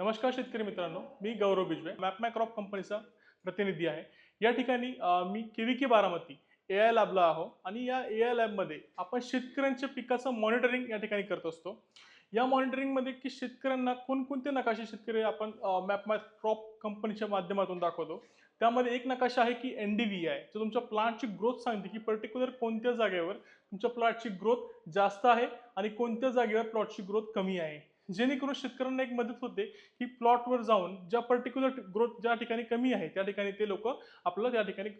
नमस्कार शेतकरी मित्रांनो मी गौरव बिजवे मॅपमॅ क्रॉप कंपनीचा प्रतिनिधी आहे. या ठिकाणी मी केव्ही बारामती ए आय लॅबला आहो आणि या ए आय लॅबमध्ये आपण शेतकऱ्यांच्या पिकाचं मॉनिटरिंग या ठिकाणी करत असतो. या मॉनिटरिंगमध्ये की शेतकऱ्यांना कोणकोणते नकाशे शेतकरी आपण मॅपमॅ क्रॉप कंपनीच्या माध्यमातून दाखवतो. त्यामध्ये एक नकाशा आहे की एन डी व्ही आहे जो तुमच्या प्लांटची ग्रोथ सांगते की पर्टिक्युलर कोणत्या जागेवर तुमच्या प्लॉटची ग्रोथ जास्त आहे आणि कोणत्या जागेवर प्लॉटची ग्रोथ कमी आहे. जेणेकरून शेतकऱ्यांना एक मदत होते की प्लॉटवर जाऊन ज्या पर्टिक्युलर ग्रोथ ज्या ठिकाणी कमी आहे त्या ठिकाणी ते लोक आपलं त्या ठिकाणी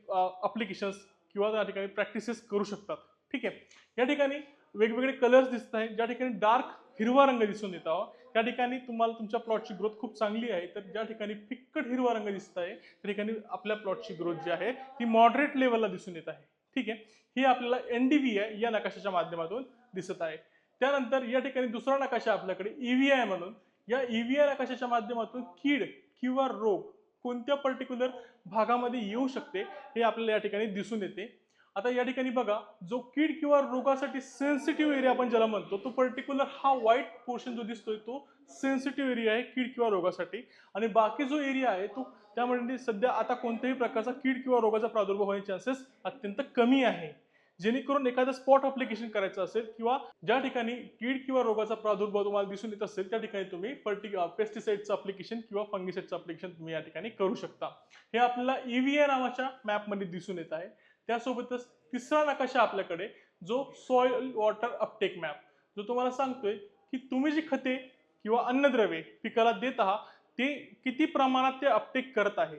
अप्लिकेशन्स किंवा त्या ठिकाणी प्रॅक्टिसेस करू शकतात. ठीक आहे? या ठिकाणी वेगवेगळे कलर्स दिसत आहेत. ज्या ठिकाणी डार्क हिरवा रंग दिसून येत. आहो त्या ठिकाणी तुम्हाला तुमच्या प्लॉटची ग्रोथ खूप चांगली आहे. तर ज्या ठिकाणी फिक्कट हिरवा रंग दिसत आहे त्या ठिकाणी आपल्या प्लॉटची ग्रोथ जी आहे ती मॉडरेट लेवलला दिसून येत आहे. ठीक आहे? हे आपल्याला एन डी व्ही आहे या नकाशाच्या माध्यमातून दिसत आहे. त्यानंतर या ठिकाणी दुसरा नकाशा आपल्याकडे ईव्हीआय म्हणून. या ईव्हीआय नकाशाच्या माध्यमातून कीड किंवा रोग कोणत्या पर्टिक्युलर भागामध्ये येऊ शकते हे आपल्याला या ठिकाणी दिसून येते. आता या ठिकाणी बघा जो कीड किंवा रोगासाठी सेन्सिटिव्ह एरिया आपण ज्याला म्हणतो तो पर्टिक्युलर हा व्हाईट पोर्शन जो दिसतोय तो सेन्सिटिव्ह एरिया आहे कीड किंवा रोगासाठी. आणि बाकी जो एरिया आहे तो त्यामध्ये सध्या आता कोणत्याही प्रकारचा कीड किंवा रोगाचा प्रादुर्भाव होण्याचे चान्सेस अत्यंत कमी आहे. जेणेकरून एखादं स्पॉट अप्लिकेशन करायचं असेल किंवा ज्या ठिकाणी कीड किंवा रोगाचा प्रादुर्भाव तुम्हाला दिसून येत असेल त्या ठिकाणी तुम्ही पर्टिक पेस्टिसाइडचं अप्लिकेशन किंवा फंगिसाइडचं अप्लिकेशन तुम्ही या ठिकाणी करू शकता. हे आपल्याला ईव्हीए नावाच्या मॅपमध्ये दिसून येत आहे. त्यासोबतच तिसरा नकाशा आपल्याकडे जो सॉइल वॉटर अपटेक मॅप जो तुम्हाला सांगतोय की तुम्ही जी खते किंवा अन्नद्रव्ये पिकाला देत आहात ते किती प्रमाणात ते अपटेक करत आहे.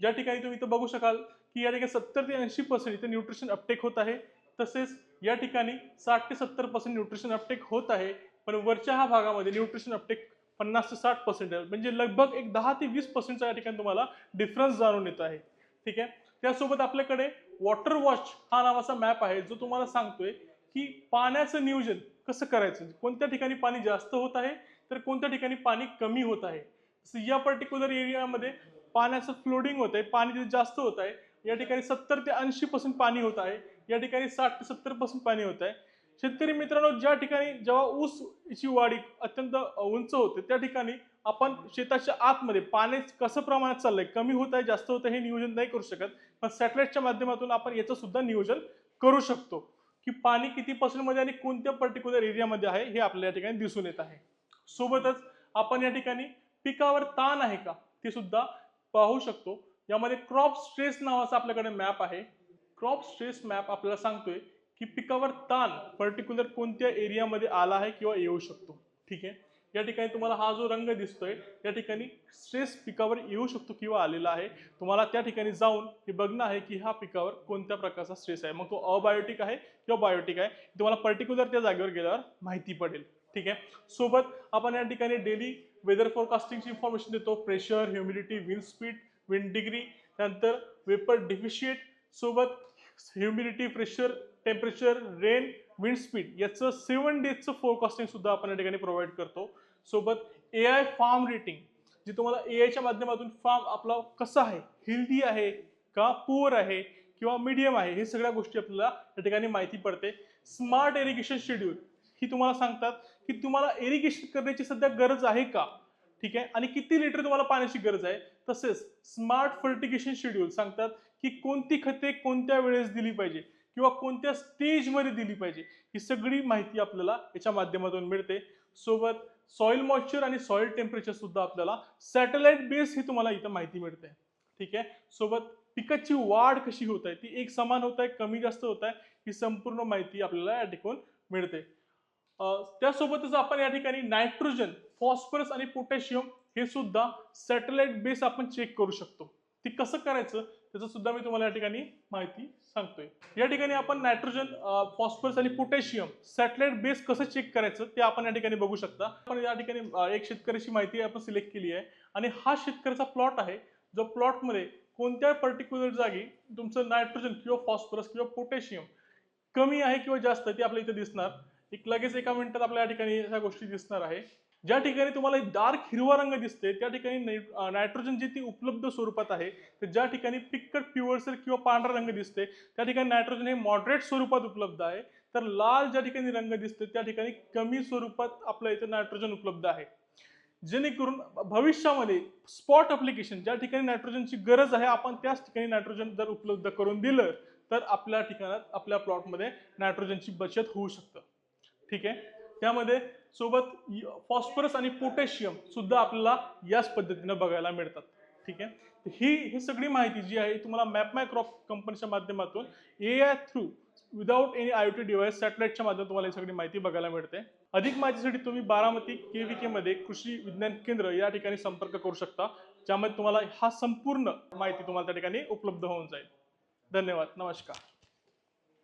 ज्या ठिकाणी तुम्ही इथं बघू शकाल की या ठिकाणी सत्तर ते ऐंशी पर्सेंट इथे न्यूट्रिशन अपटेक होत आहे. तसेच या ठिकाणी साठ ते सत्तर पर्सेंट न्यूट्रिशन अपटेक होत आहे. पण वरच्या हा भागामध्ये न्यूट्रिशन अपटेक पन्नास ते साठ पर्सेंट आहे. म्हणजे लगभग एक दहा ते वीस पर्सेंटचा या ठिकाणी तुम्हाला डिफरन्स जाणून येत आहे. ठीक आहे? त्यासोबत आपल्याकडे वॉटर वॉच हा नावाचा मॅप आहे जो तुम्हाला सांगतोय की पाण्याचं नियोजन कसं करायचं? कोणत्या ठिकाणी पाणी जास्त होत आहे तर कोणत्या ठिकाणी पाणी कमी होत आहे? या पर्टिक्युलर एरियामध्ये पाण्याचं फ्लोडिंग होत आहे पाणी तिथे जास्त होत आहे. या ठिकाणी सत्तर ते ऐंशी पर्सेंट पाणी होत आहे. या ठिकाणी साठ ते सत्तर पर्सेंट पाणी होत आहे. शेतकरी मित्रांनो ज्या ठिकाणी जेव्हा ऊसची वाढी अत्यंत उंच होते त्या ठिकाणी आपण शेताच्या आतमध्ये पाणी कसं प्रमाणात चाललंय कमी होत आहे जास्त होत आहे हे नियोजन नाही करू शकत. पण सॅटेलाइटच्या माध्यमातून आपण याचं सुद्धा नियोजन करू शकतो. की पाणी किती पर्सेंटमध्ये आणि कोणत्या पर्टिक्युलर एरियामध्ये आहे हे आपल्या या ठिकाणी दिसून येत आहे. सोबतच आपण या ठिकाणी पिकावर ताण आहे का ते सुद्धा पाहू शकतो. यामध्ये क्रॉप स्ट्रेस नावाचा आपल्याकडे मॅप आहे. क्रॉप स्ट्रेस मॅप आपल्याला सांगतोय की पिकावर ताण पर्टिक्युलर कोणत्या एरियामध्ये आला आहे किंवा येऊ शकतो. ठीक आहे? या ठिकाणी तुम्हाला हा जो रंग दिसतोय या ठिकाणी स्ट्रेस पिकावर येऊ शकतो किंवा आलेला आहे. तुम्हाला त्या ठिकाणी जाऊन हे बघणं आहे की हा पिकावर कोणत्या प्रकारचा स्ट्रेस आहे. मग तो अबायोटिक आहे किंवा बायोटिक आहे तुम्हाला पर्टिक्युलर त्या जागेवर गेल्यावर माहिती पडेल. ठीक आहे? सोबत आपण या ठिकाणी डेली वेदर फोरकास्टिंगची इन्फॉर्मेशन देतो. Pressure humidity wind speed wind degree त्यानंतर वेपर डिफिशिएट सोबत humidity pressure temperature rain wind speed याचं सेवन डेजचं फोरकास्टिंग सुद्धा आपण या ठिकाणी प्रोव्हाइड करतो. सोबत ए आय फार्म रेटिंग जी तुम्हाला ए आयच्या माध्यमातून फार्म आपला कसा आहे? हेल्दी आहे का? पुअर आहे किंवा मीडियम आहे? हे सगळ्या गोष्टी आपल्याला या ठिकाणी माहिती पडते. स्मार्ट इरिगेशन शेड्यूल ही तुम्हाला सांगतात की तुम्हाला इरिगेशन करण्याची सध्या गरज आहे का? ठीक आहे? आणि किती लिटर तुम्हाला पाण्याची गरज आहे? तसेच स्मार्ट फर्टिगेशन शेड्यूल सांगतात की कोणती खते कोणत्या वेळेस दिली पाहिजे किंवा कोणत्या स्टेजमध्ये दिली पाहिजे ही सगळी माहिती आपल्याला याच्या माध्यमातून मिळते. सोबत सॉइल मॉइश्चर आणि सॉइल टेम्परेचर सुद्धा आपल्याला सॅटेलाइट बेस ही तुम्हाला इथं माहिती मिळते. ठीक आहे? सोबत पिकाची वाढ कशी होत आहे? ती एक समान होत आहे कमी जास्त होत आहे ही संपूर्ण माहिती आपल्याला या ठिकाणी मिळते. त्यासोबतच आपण या ठिकाणी नायट्रोजन फॉस्फरस आणि पोटॅशियम हे सुद्धा सॅटेलाइट बेस आपण चेक करू शकतो. ते कसं करायचं त्याचं सुद्धा मी तुम्हाला या ठिकाणी माहिती सांगतोय. या ठिकाणी आपण नायट्रोजन फॉस्फरस आणि पोटॅशियम सॅटेलाइट बेस कसं चेक करायचं ते आपण या ठिकाणी बघू शकता. आपण या ठिकाणी एक शेतकऱ्याची माहिती आपण सिलेक्ट केली आहे आणि हा शेतकऱ्याचा प्लॉट आहे जो प्लॉटमध्ये कोणत्या पर्टिक्युलर जागी तुमचं नायट्रोजन किंवा फॉस्फरस किंवा पोटॅशियम कमी आहे किंवा जास्त ते आपल्या इथे दिसणार. एक लगेच एका मिनिटात आपल्या या ठिकाणी ह्या गोष्टी दिसणार आहे. ज्या ठिकाणी तुम्हाला डार्क हिरवा रंग दिसते त्या ठिकाणी नायट्रोजन जे ती उपलब्ध स्वरूपात आहे तर ज्या ठिकाणी पिक्कट पिवळसर किंवा पांढरा रंग दिसते त्या ठिकाणी नायट्रोजन हे मॉडरेट स्वरूपात उपलब्ध आहे. तर लाल ज्या ठिकाणी रंग दिसते त्या ठिकाणी कमी स्वरूपात आपल्या इथे नायट्रोजन उपलब्ध आहे. जेणेकरून भविष्यामध्ये स्पॉट अप्लिकेशन ज्या ठिकाणी नायट्रोजनची गरज आहे आपण त्याच ठिकाणी नायट्रोजन जर उपलब्ध करून दिलं तर आपल्या ठिकाणात आपल्या प्लॉटमध्ये नायट्रोजनची बचत होऊ शकतं. ठीक आहे? त्यामध्ये सोबत फॉस्फरस आणि पोटॅशियम सुद्धा आपल्याला याच पद्धतीनं बघायला मिळतात. ठीक आहे? ही ही सगळी माहिती जी आहे तुम्हाला मॅप माय क्रॉप कंपनीच्या माध्यमातून A I through without any I T device सॅटेलाइटच्या माध्यमातून तुम्हाला ही सगळी माहिती बघायला मिळते. अधिक माहितीसाठी तुम्ही बारामती के व्ही मध्ये कृषी विज्ञान केंद्र या ठिकाणी संपर्क करू शकता ज्यामध्ये तुम्हाला हा संपूर्ण माहिती तुम्हाला त्या ठिकाणी उपलब्ध होऊन जाईल. धन्यवाद. नमस्कार.